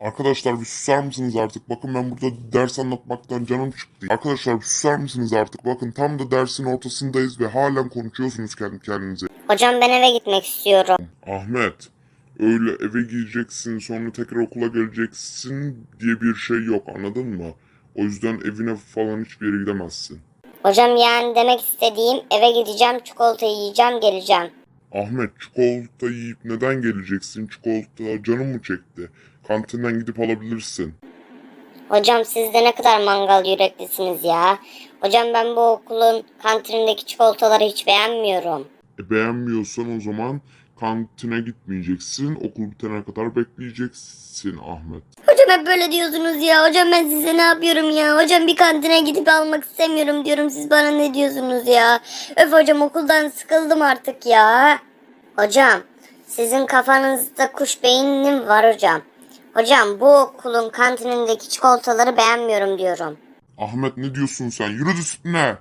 Arkadaşlar bir susar mısınız artık? Bakın ben burada ders anlatmaktan canım çıktı. Arkadaşlar bir susar mısınız artık? Bakın tam da dersin ortasındayız ve halen konuşuyorsunuz kendi kendinize. Hocam ben eve gitmek istiyorum. Ahmet, öyle eve gideceksin sonra tekrar okula geleceksin diye bir şey yok anladın mı? O yüzden evine falan hiçbir yere gidemezsin. Hocam yani demek istediğim eve gideceğim, çikolata yiyeceğim, geleceğim. Ahmet çikolata yiyip neden geleceksin? Çikolata canım mı çekti? Kantinden gidip alabilirsin. Hocam siz de ne kadar mangal yüreklisiniz ya. Hocam ben bu okulun kantinindeki çikolataları hiç beğenmiyorum. E, beğenmiyorsan o zaman kantine gitmeyeceksin. Okul bitene kadar bekleyeceksin Ahmet. Hocam hep böyle diyorsunuz ya. Hocam ben size ne yapıyorum ya? Hocam bir kantine gidip almak istemiyorum diyorum. Siz bana ne diyorsunuz ya? Öf hocam okuldan sıkıldım artık ya. Hocam sizin kafanızda kuş beyni mi var hocam? Hocam bu okulun kantinindeki çikolataları beğenmiyorum diyorum. Ahmet ne diyorsun sen? Yürü disipline.